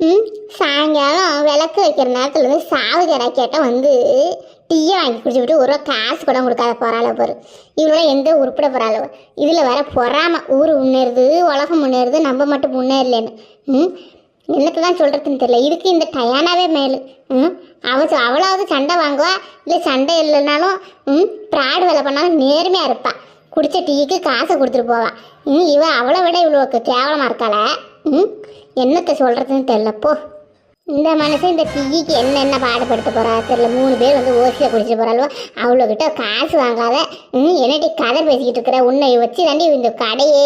ம் சாயங்காலம் விளக்கு வைக்கிற நேரத்தில் வந்து சாவு கேட்டால் வந்து டீயை வாங்கி குடிச்சுட்டு ஒரு காசு கூட கொடுக்காத போகிறாள பாரு. இவளோட எந்த உருப்பிட போகிறாளோ இதில் வர பொறாம ஊர் முன்னேறுது உலகம் முன்னேறுது நம்ம மட்டும் முன்னேறலன்னு. ம் என்னத்தை தான் சொல்கிறதுன்னு தெரியல. இதுக்கு இந்த டயானாவே மேலு. ம் அவள் அவளாவது சண்டை வாங்குவா இல்லை சண்டை இல்லைனாலும் ம் ப்ராடு வேலை பண்ணாலும் நேர்மையாக இருப்பாள் குடித்த டீக்கு காசை கொடுத்துட்டு போவாள் ம் இவள் அவளை விட இவ்வளோக்கு கேவலமாக இருக்காள? ம்? என்னத்தை சொல்கிறதுன்னு தெரிலப்போ இந்த மனுஷன் இந்த டீக்கு என்னென்ன பாடுபடுத்த போகிறா தெரியல மூணு பேர் வந்து ஓசியை குடிச்சிட்டு போறாளோ? அவ்வளோக்கிட்ட காசு வாங்காத. ம் என்னடி கதை பேசிக்கிட்டு இருக்கிற? உன்னை வச்சு தாண்டி இந்த கடையே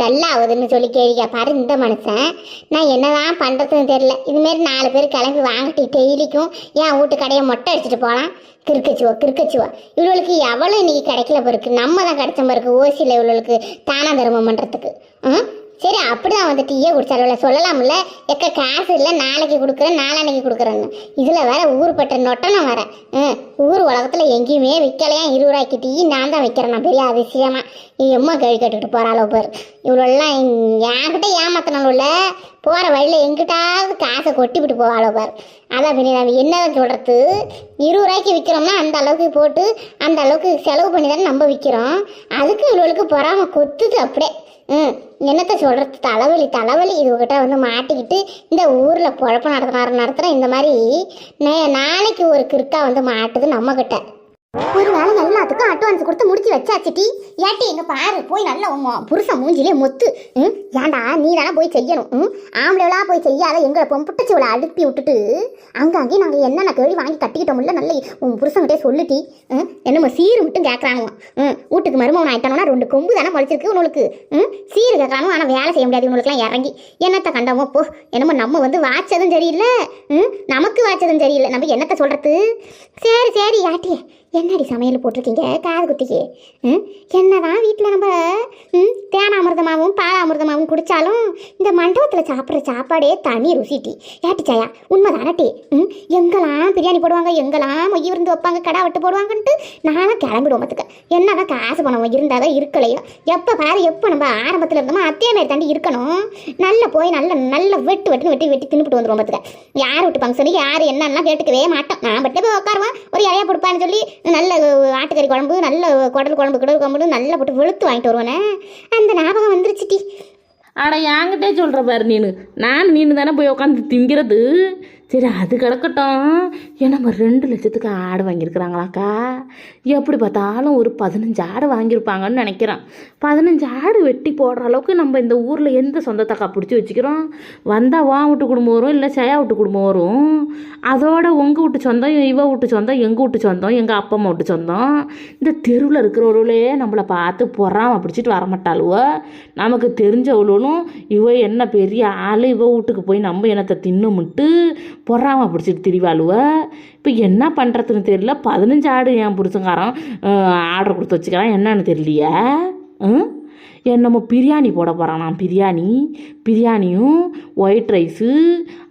டல்லாகுதுன்னு சொல்லி கேள்வி பாரு இந்த மனுஷன். நான் என்னதான் பண்ணுறதுன்னு தெரில இதுமாரி நாலு பேர் கிளம்பி வாங்கிட்டு டெய்லிக்கும் என் வீட்டு கடையை மொட்டை அடிச்சிட்டு போகலாம்? கிறுக்கச்சுவோ கிறுக்கச்சுவோ. இவளுக்கு எவ்வளோ இன்றைக்கி கிடைக்கல பிறகு நம்ம தான் கிடைச்ச பிறகு ஓசியில் இவளுக்கு தானா தர்மம் பண்ணுறதுக்கு ம்? சரி அப்படிதான் வந்து டீயே குடிச்சாருல சொல்லலாம்ல. எக்க காசு இல்லை நாளைக்கு கொடுக்குறேன் நாளானைக்கு கொடுக்குறேன்னு. இதில் வேற ஊர்பட்ட நொட்டனம் வேற. ம் ஊர் உலகத்தில் எங்கேயுமே விற்கலையா இருபது ரூபாய்க்கு டீ நான் தான் வைக்கிறேன் நான் பெரிய அதிசயமா. நீ எம்மா கழி கட்டுக்கிட்டு போகிறாளோ பேர். இவ்வளோலாம் என்கிட்ட ஏமாத்தினாலும்ல போகிற வழியில் எங்கிட்டாவது காசை கொட்டிவிட்டு போவாளோ பார். அதான் பின்ன நம்ம என்னதான் சொல்கிறது இருபது ரூபாய்க்கு விற்கிறோம்னா அந்த அளவுக்கு போட்டு அந்த அளவுக்கு செலவு பண்ணி தானே நம்ம விற்கிறோம் அதுக்கு இவளுக்கு பொறாமல் கொத்துது அப்படியே. ம் என்னத்த சொல்கிறது தலைவலி தலைவலி. இதுகிட்ட வந்து மாட்டிக்கிட்டு இந்த ஊரில் குழப்பம் நடத்துனாரு நடத்துகிற இந்த மாதிரி நே- நாளைக்கு ஒரு கிறுக்கா வந்து மாட்டுது நம்மக்கிட்ட ஒரு வேலை எல்லாத்துக்கும் அட்வான்ஸ் கொடுத்து முடிச்சு வச்சாச்சு டி. ஏட்டி எங்க பாரு போய் நல்ல உன் புருஷன் மூஞ்சிலே மொத்து. ம்? ஏன்டா நீ தானே போய் செய்யணும். ம்? ஆம்பளைவளா போய் செய்யாத எங்களை பொம்புட்டச்சிவளை அழுப்பி விட்டுட்டு அங்கங்கே நாங்கள் என்னென்ன கேள்வி வாங்கி கட்டிக்கிட்டோம்ல நல்ல உன் புருஷன்கிட்டே சொல்லுட்டி ம்? என்னமோ சீரு மட்டும் கேட்குறானுவோ ம்? வீட்டுக்கு மருமகன் ஆயிட்டானோன்னா ரெண்டு கொம்பு தானே முளைச்சிருக்கு உனக்கு ம்? சீரு கேட்குறானு ஆனால் வேலை செய்ய முடியாது உங்களுக்குலாம் இறங்கி. என்னத்தை கண்டமோ போ. என்னமோ நம்ம வந்து வாச்சதும் சரியில்லை. ம்? நமக்கு வாச்சதும் சரியில்லை. நம்ம என்னத்தை சொல்கிறது சரி சரி ஏட்டியே என்னடி சமையல் போட்டிருக்கீங்க? காது குத்திக்கு. ம்? என்னதான் வீட்டில் நம்ம தேனா அமிர்தமாகவும் பால் அமிர்தமாகவும் குடித்தாலும் இந்த மண்டபத்தில் சாப்பிட்ற சாப்பாடே தனி ருசிட்டி ஏட்டிச்சாயா உண்மைதான டீ? ம்? எங்கெல்லாம் பிரியாணி போடுவாங்க எங்கெல்லாம் மொய் விருந்து வைப்பாங்க கடா வெட்டு போடுவாங்கன்ட்டு நானும் கிளம்பிடுவோம் பார்த்துக்க என்னதான் காசு பணம் இருந்தால் தான் இருக்கலையோ. எப்போ பாரு எப்போ நம்ம ஆரம்பத்தில் இருந்தோமோ அதே மாதிரி தாண்டி இருக்கணும். நல்லா போய் நல்ல நல்ல வெட்டு வெட்டுன்னு வெட்டி வெட்டி தின்னுட்டு வந்துடுவோம் பார்த்துக்க யார் வீட்டு ஃபங்க்ஷனுக்கு யார் என்னன்னா கேட்டுக்கவே மாட்டோம். நான் பட்டு போய் உட்காருவேன் ஒரு இலையா கொடுப்பான்னு சொல்லி நல்ல ஆட்டுக்கறி குழம்பு நல்ல குடல் குழம்பு குடல் குழம்பு நல்லா போட்டு வெளுத்து வாங்கிட்டு வருவானே. அந்த ஞாபகம் வந்துருச்சுட்டி ஆனால் என்கிட்டே சொல்கிற பாரு நீனு. நான் நீனு தானே போய் உட்காந்து திங்கிறது? சரி அது கிடக்கட்டும். ஏன் நம்ம ரெண்டு லட்சத்துக்கு ஆடு வாங்கியிருக்கிறாங்களாக்கா? எப்படி பார்த்தாலும் ஒரு பதினஞ்சு ஆடு வாங்கியிருப்பாங்கன்னு நினைக்கிறேன். பதினஞ்சு ஆடு வெட்டி போடுற அளவுக்கு நம்ம இந்த ஊரில் எந்த சொந்தத்தக்கா பிடிச்சி வச்சுக்கிறோம்? வந்தால் வா வீட்டு குடும்பம் வரும் இல்லை செயா வீட்டு குடும்பம் வரும். அதோட உங்கள் வீட்டு சொந்தம் இவ வீட்டு சொந்தம் எங்கள் வீட்டு சொந்தம் எங்கள் அப்பா அம்மா வீட்டு சொந்தம். இந்த தெருவில் இருக்கிறவர்களே நம்மளை பார்த்து பொறாமல் பிடிச்சிட்டு வரமாட்டாளுவ நமக்கு தெரிஞ்சவளும் இவ என்ன பெரிய ஆள் இவ வீட்டுக்கு போய் நம்ம என்னத்தை தின்னுமுட்டு பொறாம பிடிச்சிட்டு திரிவாளுவ. இப்போ என்ன பண்ணுறதுன்னு தெரியல. பதினஞ்சு ஆடு என் புருஷங்காரன் ஆர்டர் கொடுத்து வச்சுக்கிறான். என்னன்னு தெரியலையே? ம் என்னமோ பிரியாணி போட போகிறான் நான் பிரியாணி பிரியாணியும் ஒயிட் ரைஸு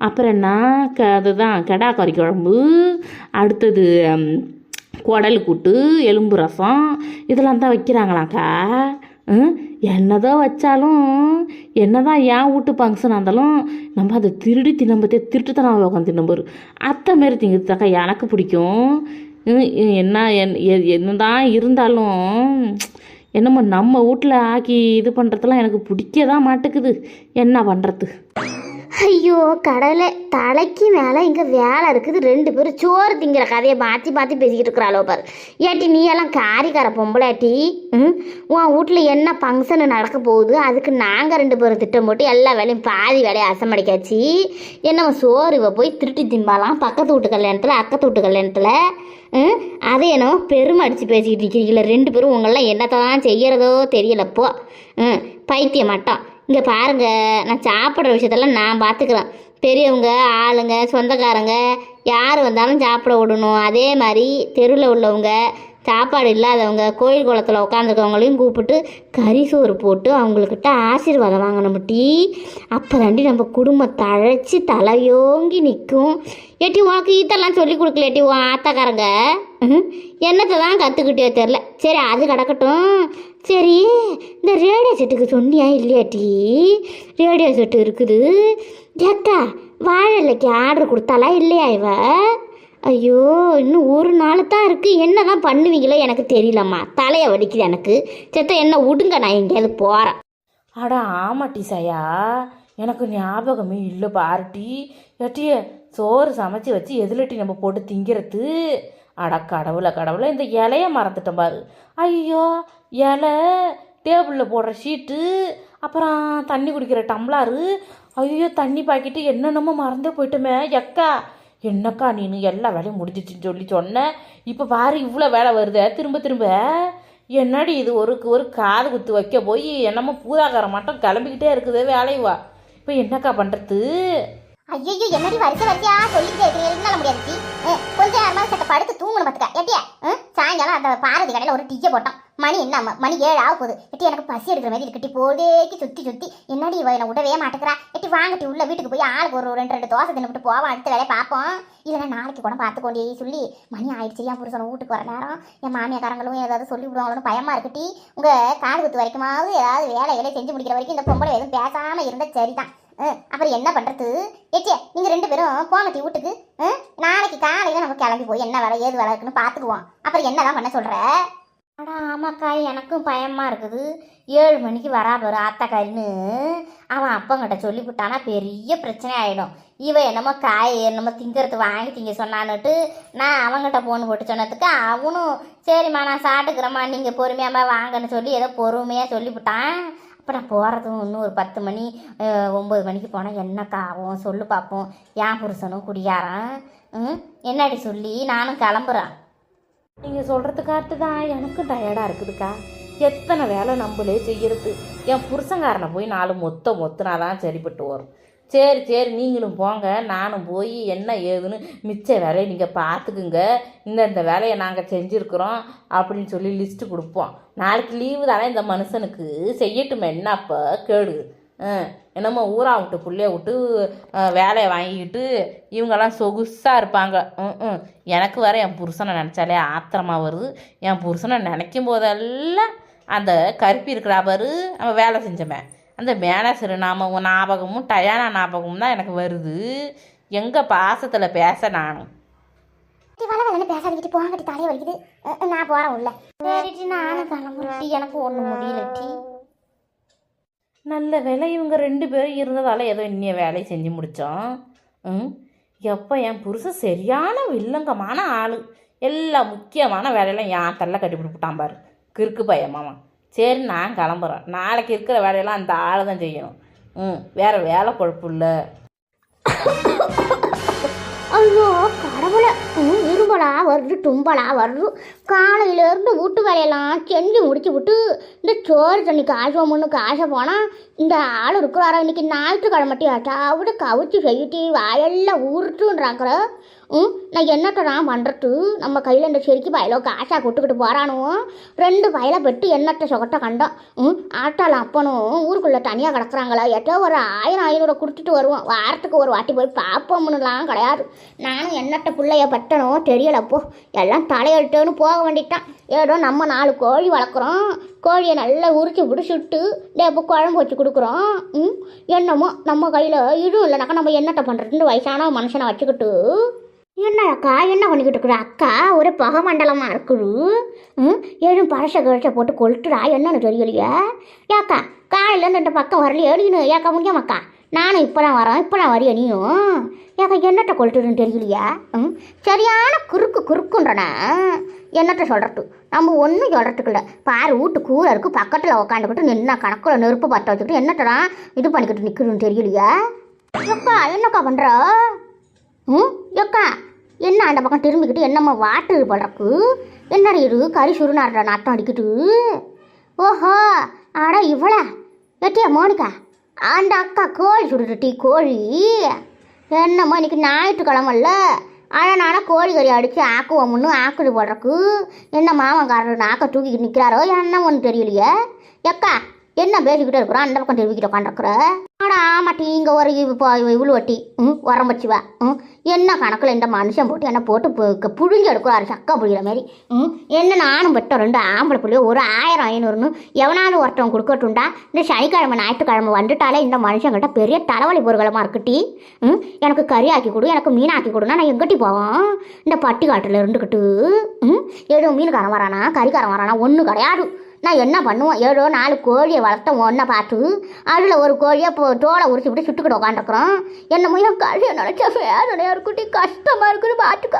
அப்புறம் என்ன? க அதுதான் கெடா கறி குழம்பு அடுத்தது குடல் கூட்டு எலும்பு ரசம் இதெல்லாம் தான் வைக்கிறாங்களாக்கா? என்னதோ என்னதான் வச்சாலும் என்னதான் ஏன் வீட்டு ஃபங்க்ஷன் இருந்தாலும் நம்ம அதை திருடி தின்னம்பத்தே திருட்டுத்தனம் உட்காந்து தின்னம்பரு அத்தை மாரி திங்கிறதுக்கா எனக்கு பிடிக்கும். என்ன என்ன என் இருந்தாலும் என்னமோ நம்ம வீட்டில் ஆக்கி இது பண்ணுறதுலாம் எனக்கு பிடிக்க தான் மாட்டேக்குது என்ன பண்ணுறது ஐயோ கடலை தலைக்கு மேலே இங்கே வேலை இருக்குது. ரெண்டு பேரும் சோறு திங்கிற கதையை மாற்றி மாற்றி பேசிக்கிட்டு இருக்கிறாளோ பாரு. ஏட்டி நீ எல்லாம் காரிக்கார பொம்பளாட்டி ம்? உன் வீட்டில் என்ன ஃபங்க்ஷனு நடக்க போகுது? அதுக்கு நாங்கள் ரெண்டு பேரும் திட்டம் போட்டு எல்லா வேலையும் பாதி வேலையை அசமடிக்காச்சு. என்ன சோறு இவ போய் திருட்டி திம்பாலாம் பக்கத்து வீட்டு கல்யாணத்தில் அக்கத்து வீட்டு கல்யாணத்தில்? ம்? அதை என்னவோ பெருமை அடித்து பேசிக்கிட்டு இருக்கிறீங்கள ரெண்டு பேரும் உங்களெல்லாம் என்னத்தான் செய்யறதோ தெரியலப்போ. ம்? பைத்தியம் மட்டும் இங்கே பாருங்க நான் சாப்பிட்ற விஷயத்தெல்லாம் நான் பார்த்துக்கிறேன் பெரியவங்க ஆளுங்க சொந்தக்காரங்க யார் வந்தாலும் சாப்பிட விடணும். அதே மாதிரி தெருவில் உள்ளவங்க சாப்பாடு இல்லாதவங்க கோயில் குளத்தில் உட்காந்துருக்கவங்களையும் கூப்பிட்டு கறி சோறு போட்டு அவங்கக்கிட்ட ஆசீர்வாதம் வாங்கணும் டீ. அப்போ தாண்டி நம்ம குடும்பம் தழைச்சி தலையோங்கி நிற்கும் ஏட்டி உனக்கு இதெல்லாம் சொல்லி கொடுக்கல ஏட்டி உன் ஆத்தாக்காரங்க? ம், என்னத்தை தான் கற்றுக்கிட்டே தெரில சரி அது கிடக்கட்டும். சரி இந்த ரேடியோ செட்டுக்கு சொன்னியா இல்லையாட்டி ரேடியோ செட்டு இருக்குது. ஜக்கா வாழலைக்கு ஆர்டர் கொடுத்தாலா இல்லையா இவ? ஐயோ இன்னும் ஒரு நாள் தான் இருக்குது என்ன தான் பண்ணுவீங்களோ எனக்கு தெரியலம்மா. தலையை வலிக்குது எனக்கு. செத்த என்ன விடுங்க நான் எங்கேயாவது போகிறேன் அடா ஆமா டீசாயா. எனக்கு ஞாபகமே இல்லை பாருட்டி எட்டிய சோறு சமைச்சு வச்சு எதிலட்டி நம்ம போட்டு திங்கிறது. அட கடவுளை கடவுளை இந்த இலைய மறந்துட்டேன் பாரு. ஐயோ இலை டேபிளில் போடுற ஷீட்டு அப்புறம் தண்ணி குடிக்கிற டம்ளாரு. ஐயோ தண்ணி பாக்கெட்டு என்னென்னமோ மறந்தே போயிட்டோமே. எக்கா என்னக்கா நீனு? எல்லா வேலையும் முடிஞ்சிச்சின்னு சொல்லி சொன்னேன் இப்போ பாரு இவ்வளோ வேலை வருதே. திரும்ப திரும்ப. என்னடி இது? ஒரு ஒரு காது குத்து வைக்க போய் என்னமோ பூதாகாரம் மட்டும் கிளம்பிக்கிட்டே இருக்குது வேலைவா. இப்போ என்னக்கா பண்ணுறது ஐயோ என்னடி வரிசை வரிசையா சொல்லிக்கிட்டே இருக்கிறீங்க முடியாது கொஞ்ச நேரமா சட்ட படுத்து தூங்கணும் பார்த்துக்க. எட்டியா? சாயங்காலம் அந்த பாரதி கடையில் ஒரு டீயை போட்டோம். மணி என்ன மணி ஏழு ஆக போகுது. எட்டி எனக்கு பசி எடுக்கிற மாதிரி இருக்கட்டி போதேக்கு சுத்தி சுத்தி. என்னடி இவ என்னை விடவே மாட்டேங்கிறா எட்டி வாங்கட்டி உள்ள வீட்டுக்கு போய் ஆளுக்கு ஒரு ரெண்டு ரெண்டு தோசை தின்னுட்டு போவோம் அடுத்த வேலையை பார்ப்போம். இல்லைன்னா நாளைக்கு கூட பார்த்துக்கோண்டி சொல்லி மணி ஆயிடுச்சு என் புருஷன் வீட்டுக்கு வர நேரம். என் மாமியாக்காரங்களும் ஏதாவது சொல்லி விடுவாங்களோன்னு பயமா இருக்கட்டி உங்க காடு குத்து வரைக்குமாவது ஏதாவது வேலை வேலை செஞ்சு முடிக்கிற வரைக்கும் இந்த பொம்பளை எதுவும் பேசாம இருந்தா சரிதான். அப்புறம் என்ன பண்ணுறது ஏச்சே நீங்கள் ரெண்டு பேரும் போங்கட்டி வீட்டுக்கு நாளைக்கு காலையில் நம்ம கிளம்பி போய் என்ன வேலை ஏது வேலை இருக்குன்னு பார்த்துக்குவோம். அப்புறம் என்னதான் பண்ண சொல்கிற அடா ஆமாக்கா எனக்கும் பயமாக இருக்குது. ஏழு மணிக்கு வரா பாரு ஆத்தாக்காரின்னு அவன் அப்பங்கிட்ட சொல்லிவிட்டானா பெரிய பிரச்சனை ஆகிடும் இவன் என்னமோ காய் என்னமோ திங்கிறது வாங்கி திங்க சொன்னான்னுட்டு நான் அவங்ககிட்ட போன் போட்டு சொன்னதுக்கு அவனும் சரிம்மா நான் சாப்பிட்டுக்கிறேம்மா நீங்கள் பொறுமையாம்மா வாங்கன்னு சொல்லி ஏதோ பொறுமையாக சொல்லிவிட்டான். இப்போ நான் போகிறதும் இன்னும் ஒரு பத்து மணி ஒம்பது மணிக்கு போனால் என்னக்கா ஆகும்? சொல்லு பார்ப்போம் என் புருஷனும் குடியாரன் ம்? என்னடி சொல்லி? நானும் கிளம்புறேன். நீங்கள் சொல்கிறது கரெக்டு தான். எனக்கும் டயர்டாக இருக்குதுக்கா. எத்தனை வேலை நம்மளே செய்யறது. என் புருஷங்காரனை போய் நாலு மொத்த மொத்தனா தான் சரிப்பட்டு வரும். சரி சரி நீங்களும் போங்க. நானும் போய் என்ன ஏதுன்னு மிச்ச வேலையை நீங்கள் பார்த்துக்குங்க. இந்த இந்த வேலையை நாங்கள் செஞ்சுருக்குறோம் அப்படின்னு சொல்லி லிஸ்ட்டு கொடுப்போம். நாளைக்கு லீவு தானே இந்த மனுஷனுக்கு? செய்யட்டுமே என்னப்போ கேடு ஆ, என்னமோ ஊரா விட்டு பிள்ளைய விட்டு வேலையை வாங்கிக்கிட்டு இவங்கெல்லாம் சொகுசாக இருப்பாங்க. ம் ம். எனக்கு வர என் புருஷனை நினச்சாலே ஆத்திரமா வருது. என் புருஷனை நினைக்கும் போதெல்லாம் அந்த கருப்பி இருக்கிறா பாரு நம்ம வேலை செஞ்சவன். அந்த மேனேஜர் நாம ஞாபகமும் டயானா ஞாபகமும் தான் எனக்கு வருது. எங்கே பாசத்தில் பேச நானும். பேசாதீங்க போங்கட்டி தலையை வலிக்குது. நான் போகிறேன் உள்ள. சரிட்டி நானும் கிளம்புறட்டி எனக்கு ஒன்றும் முடியலட்டி நல்ல வேலை இவங்க ரெண்டு பேரும் இருந்ததால ஏதோ இன்னிய வேலையை செஞ்சு முடித்தோம் ம்? எப்போ என் புருஷன் சரியான வில்லங்கமான ஆள். எல்லா முக்கியமான வேலையெல்லாம் என் தள்ள கட்டிப்பிடிப்புட்டான் பாரு. கிறுக்கு பையன் மாமா சரி நான் கிளம்புறேன். நாளைக்கு இருக்கிற வேலையெல்லாம் அந்த ஆள் தான் செய்யணும். ம் வேறு வேலை பொழப்பு இல்லை. ஐயோ கடவுளை. ம், வருது தும்பலா வருது. காலையிலேருந்து வீட்டு வேலையெல்லாம் செஞ்சு முடிச்சு விட்டு இந்த சோறு தண்ணி காசை முன்னு காசை போனால் இந்த ஆள் இருக்கிறாரா? இன்னைக்கு ஞாயிற்றுக்கிழமட்டியாட்டா அவட கவிச்சு செய்யிட்டு வாயெல்லாம் ஊருட்டுன்றாங்கிற. நான் என்னட்டடா பண்ணுறது நம்ம கையில் இந்த செருக்கி பயலோ காசாக கொட்டுக்கிட்டு போகிறானுவோ ரெண்டு பயலை பெட்டு என்னட்ட சொகட்ட கண்டோம் ம் ஆட்டால் அப்பனும் ஊருக்குள்ளே தனியாக கிடக்குறாங்களா? ஏதோ ஒரு ஆயிரம் ஐநூறு கொடுத்துட்டு வருவோம் வாரத்துக்கு ஒரு வாட்டி போய் பார்ப்போம்னுலாம் கிடையாது. நானும் என்னட்ட பிள்ளைய பட்டனும் தெரியலப்போ எல்லாம் தலையெழுத்துன்னு போக வேண்டிட்டான். ஏதோ நம்ம நாலு கோழி வளர்க்குறோம். கோழியை நல்லா உரிச்சு பிடிச்சிட்டு டேப்போ குழம்பு வச்சு கொடுக்குறோம். ம் என்னமோ நம்ம கையில் இதுவும் இல்லைனாக்கா நம்ம என்னட்ட பண்ணுறதுன்னு வயசான மனுஷனை வச்சுக்கிட்டு என்ன அக்கா என்ன பண்ணிக்கிட்டு இருக்கிற அக்கா ஒரு புகை மண்டலமாக இருக்குது ம்? எழும் பழச கழிச்ச போட்டு கொளுத்துடா என்னன்னு தெரியலையே. ஏக்கா காலையிலேருந்து இந்த பக்கம் வரலையே. நீனு ஏக்கா முடியாமக்கா நானும் இப்போ தான் வரேன் இப்போ தான் வரைய நீயும்? ஏக்கா என்னட்ட கொளுத்துதுன்னு தெரியலையா? ம்? சரியான குறுக்கு குறுக்குன்றனா. என்னட்ட சொல்கிறது நம்ம ஒன்றும் சொல்கிறதுக்கு இல்லை. பாரு வீட்டு கூரை இருக்குது பக்கத்தில் உக்காந்துக்கிட்டு நின்ன கணக்கில் நெருப்பு பற்ற வச்சுக்கிட்டு என்னட்டடா இது பண்ணிக்கிட்டு நிற்குதுன்னு தெரியலையா? அக்கா என்னக்கா பண்ணுற ம்? எக்கா என்ன அந்த பக்கம் திரும்பிக்கிட்டு என்னம்மா வாட்டு பழக்கு என்ன இரு கறி சுருநாடுற நாட்டம் அடிக்கிட்டு ஓஹோ ஆடா இவ்வளா எட்டியா மோனிக்கா அந்த அக்கா கோழி சுடுட்டி கோழி. என்னம்மா இன்னைக்கு ஞாயிற்றுக்கிழமல்ல? அதனால கோழி கறி அடித்து ஆக்குவோம்னு ஆக்குது போடுறக்கு என்ன மாமன்காரர் நாக்க தூக்கிக்கிட்டு நிற்கிறாரோ என்ன ஒன்று தெரியலையே. எக்கா என்ன பேசிக்கிட்டே இருக்கிறோம் அந்த பக்கம் திரும்பிக்கிட்டு உட்காந்துருக்குற ஆடா ஆமாட்டி இங்கே ஒரு இப்போ இவ்வளோ வட்டி ம் உரம் வச்சுவா. ம் என்ன கணக்கில் இந்த மனுஷன் போட்டு என்ன போட்டு புழுங்கி புழிஞ்சு எடுக்கிறாரு சக்கா புழிகிற மாதிரி ம் என்ன நானும் பெட்டோம் ரெண்டு ஆம்பளை புள்ளியோ ஒரு ஆயிரம் ஐநூறுன்னு எவனாவது ஒருத்தவன் கொடுக்கட்டும்டா. இந்த சனிக்கிழமை ஞாயிற்றுக்கிழமை வந்துட்டாலே இந்த மனுஷங்கிட்ட பெரிய தலைவலி பொருளமாக இருக்குட்டி. ம் எனக்கு கறி ஆக்கி கொடு எனக்கு மீன் ஆக்கி கொடுனா நான் எங்கிட்டி போவோம் இந்த பட்டி காட்டில் இருந்துக்கிட்டு ம் ஏதோ மீனுக்காரன் வரானா கறிக்காரன் வரானா ஒன்றும் கிடையாது. நான் என்ன பண்ணுவேன் ஏதோ நாலு கோழியை வளர்த்தேன் ஒன்றை பார்த்து. அதில் ஒரு கோழியை இப்போ தோலை உரிச்சு விட்டு சுட்டுக்கிட்டு உட்காந்துருக்குறோம் என்னமோ என் கழிய நினச்சா வேதனையாக இருக்குட்டி கஷ்டமாக இருக்குன்னு பார்த்துக்க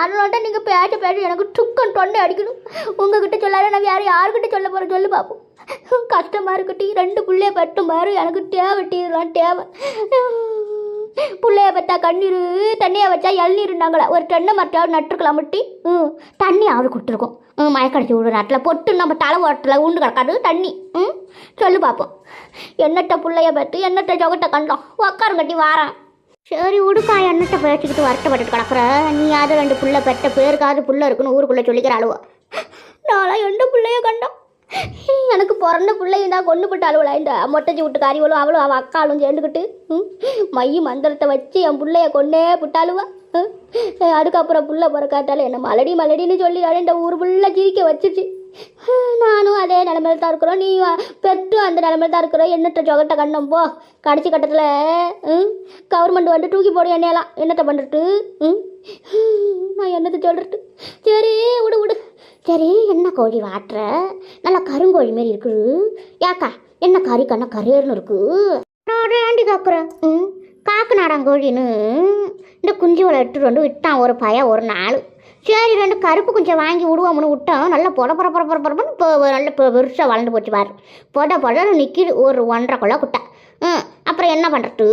அதனால நீங்கள் பேச பேச எனக்கு டுக்கன் தொண்டை அடிக்கணும். உங்ககிட்ட சொல்லாத நான் வேறு யாருக்கிட்ட சொல்ல போகிறேன் சொல்லு பார்ப்போம் கஷ்டமாக இருக்குட்டி ரெண்டு பிள்ளைய பட்டும் பாரு. எனக்கு தேவை டீ தேவை. பிள்ளைய பார்த்தா கண்ணீர் தண்ணியை வச்சா இளநீருந்தாங்களே ஒரு தென்னை மரத்தாவது நட்டுருக்கலாம் முட்டி. ம். தண்ணி ஆள் கொடுத்துருக்கோம். ம் மயக்கடைச்சி விடுற நாட்டில் பொட்டு நம்ம தலை ஓட்டத்தில் உண்டு கிடக்காது தண்ணி. ம். சொல்லு பார்ப்போம் என்னட்ட பிள்ளைய பார்த்து என்னட்ட ஜொகட்ட கண்டோம். உக்காரம் கட்டி வாரான். சரி உடுக்கா என்னட்ட பேச்சுக்கிட்டு வருத்தப்பட்டு கிடக்குற. நீ அது ரெண்டு புள்ள பெற்ற பேருக்காவது புள்ள இருக்குன்னு ஊருக்குள்ளே சொல்லிக்கிற அழுவா நான்லாம் எந்த பிள்ளைய கண்டோம்? எனக்கு பிறந்த பிள்ளையும் தான் கொண்டு போட்டு அழுவலா. இந்த மொட்டைச்சி விட்டு காரிவளும் அவளும் அவள் அக்காளும் சேர்ந்துக்கிட்டு ம், மைய மந்திரத்தை வச்சு என் பிள்ளைய கொண்டே புட்டாளுவா ம், அதுக்கப்புறம் புள்ள பிறக்காட்டால என்ன மலடி மலடின்னு சொல்லி இந்த ஊர் புள்ள சிரிக்க வச்சிச்சு. நானும் அதே நிலமையில தான் இருக்கிறோம். நீ பெற்றும் அந்த நிலமையில தான் இருக்கிறோம் என்னட்ட ஜொகட்ட கண்ணம் போ. கடைசி கட்டத்தில் கவர்மெண்ட் வந்து தூக்கி போடும் என்னையெல்லாம். என்னத்தை பண்ணுறது ம்? நான் என்னத்தை சொல்கிறது சரி விடு விடு. சரி என்ன கோழி வாட்டுற? நல்லா கருங்கோழி மாரி இருக்குது. ஏக்கா என்ன கறி கண்ணா கரேர்னு இருக்கு? நான் ஏண்டி காக்குறேன் ம் காக்கு நாடாங்கோழின்னு இந்த குஞ்சு எடுத்துட்டு வந்து விட்டான் ஒரு பையன் ஒரு நாள் சரி ரெண்டு கருப்பு குஞ்சை வாங்கி விடுவோம்னு விட்டோம் நல்லா பொட பொட பொட பொட பொடன்னு இப்போ நல்ல பெருசாக வளர்ந்து போச்சு பாரு. பொட பொடன்னு நிற்கிது ஒரு ஒன்றரை கொள்ள குட்டை. ம் அப்புறம் என்ன பண்ணுறது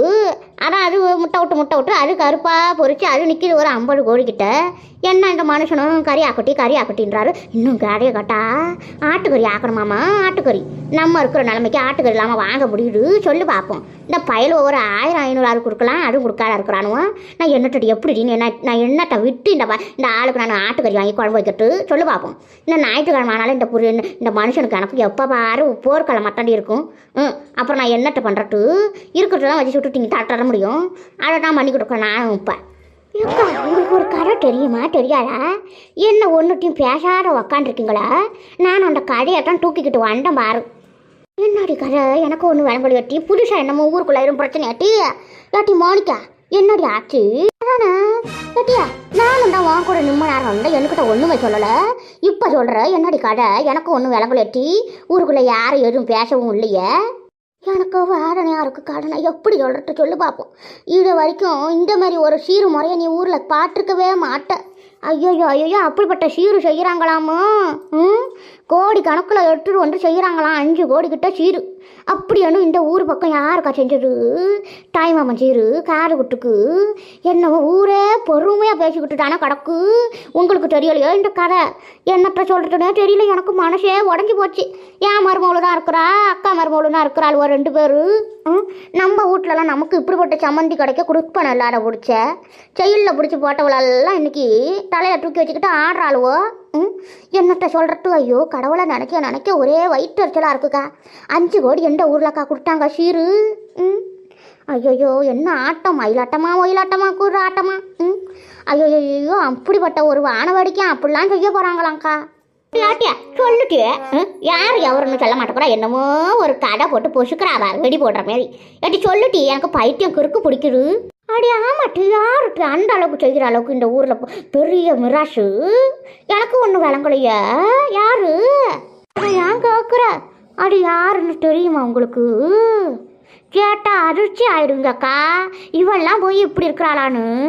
ஆனால் அது முட்டை விட்டு முட்டை விட்டு அது கருப்பாக பொறிச்சு அது நிற்கிது ஒரு ஐம்பது கோழிக்கிட்ட. என்ன இந்த மனுஷனும் கறி ஆக்கட்டி கறி ஆக்கட்டின்றாரு. இன்னும் கடையை கட்டா? ஆட்டுக்கறி ஆக்கணுமாமா ஆட்டுக்கறி. நம்ம இருக்கிற நிலைமைக்கு ஆட்டுக்கறி இல்லாமல் வாங்க முடியுது. சொல்லி பார்ப்போம் இந்த பயல் ஒரு ஆயிரம் ஐநூறு ஆள் கொடுக்கலாம் அதுவும் கொடுக்காத இருக்கிறானுவோ? நான் என்னட்டு எப்படி என்ன நான் என்னட்ட விட்டு இந்த இந்த ஆளுக்கு நான் ஆட்டுக்கறி வாங்கி குழம்பு வைக்கிட்டு சொல்லி பார்ப்போம் இந்த ஞாயிற்றுக்கிழமை ஆனாலும் இந்த புரிய இந்த மனுஷனுக்கு எனக்கு எப்போ பாரு போர்க்களம் மட்டாண்டி இருக்கும். ம் அப்புறம் நான் என்னட்ட பண்ணுறட்டு இருக்கிறதெல்லாம் வச்சு சுட்டு நீங்கள் தட்டுற முடியும். அதை தான் பண்ணி கொடுக்கணும் நான் இப்போ. ஏக்கா உங்களுக்கு ஒரு கடை தெரியுமா? தெரியாதா? என்ன ஒன்றுட்டையும் பேசாத உக்காண்டிருக்கீங்களா நான் அந்த கடையை தான் தூக்கிக்கிட்டு வந்தேன் பாரு. என்னடி கதை? எனக்கு ஒன்று விளம்படி வெட்டி புதுசாக என்னமோ ஊருக்குள்ள எதுவும் பிரச்சனை ஏட்டி? ஏட்டி மோனிக்கா என்னடி ஆச்சு? அதானே? ஏட்டியா நானும் தான் உன் கூட நிம்ம நேரம் இருந்தால் என்கிட்ட ஒன்றுமே சொல்லலை. இப்போ சொல்கிற என்னடி கதை? எனக்கு ஒன்றும் விளம்படி வெட்டி ஊருக்குள்ளே யாரும் எதுவும் பேசவும் இல்லையே. எனக்கு வேதனையாக யாருக்கு கடனை எப்படி சொல்கிறது சொல்லு பார்ப்போம் இது வரைக்கும் இந்த மாதிரி ஒரு சீரு முறையை நீ ஊரில் பார்த்துருக்கவே மாட்ட. ஐயோ ஐயோ அப்படிப்பட்ட சீரு செய்கிறாங்களாமா ம்? கோடி கணக்கில் எட்டு வந்து செய்கிறாங்களாம். அஞ்சு கோடி கிட்ட சீரு. அப்படியானும் இந்த ஊர் பக்கம் யாருக்கா செஞ்சது? தாய் மாமன் சீரு காது குட்டுக்கு என்ன ஊரே பொறுமையாக பேசிக்கிட்டு தானே கிடக்கு. உங்களுக்கு தெரியலையோ இந்த கதை? என்னத்த சொல்கிறதுனே தெரியல. எனக்கு மனசே உடஞ்சி போச்சு. என் மருமகளும் தான் இருக்கிறா அக்கா மருமகளும் தான் இருக்கிறாள் ஒரு ரெண்டு பேர். நம்ம வீட்டிலலாம் நமக்கு இப்படிப்பட்ட சம்மந்தி கிடைக்க கொடுப்பன இல்லாத பிடிச்ச. செயலில் பிடிச்சி போட்டவளெல்லாம் இன்னைக்கு தலையை தூக்கி வச்சுக்கிட்டு ஆடுறாளுவோ. ம்? என்னத்த சொல்கிறது ஐயோ கடவுளை நினைக்க நினைக்க ஒரே வயிற்றுச்சலாக இருக்குக்கா. அஞ்சு கோடி எந்த ஊர்லக்கா கொடுத்தாங்க சீரு? ம்? ஐயோ என்ன ஆட்டம்? மயிலாட்டமா ஒயிலாட்டமா கூற ஆட்டமா ம்? ஐயோ அப்படிப்பட்ட ஒரு வானவடிக்கை அப்படிலாம் செய்ய போகிறாங்களாங்க்கா யாட்டியா சொல்லுட்டியே யார் எவருன்னு சொல்ல மாட்டேங்கிறா என்னமோ ஒரு கடை போட்டு பொசுக்கிறா அவ வெடி போடுற மாதிரி. ஏட்டி சொல்லுட்டி எனக்கு பைத்தியம் கிறுக்கு பிடிக்குது. அடி ஆமாட்டு யாருக்கு அந்த அளவுக்கு செய்கிற அளவுக்கு இந்த ஊரில் பெரிய மிராசு? எனக்கு ஒன்றும் விளங்கலையே. யாரு? ஏன் கேட்குற அது யாருன்னு தெரியுமா உங்களுக்கு? கேட்டால் அதிர்ச்சி ஆயிடுங்கக்கா. இவெல்லாம் போய் இப்படி இருக்கிறாளான்னு.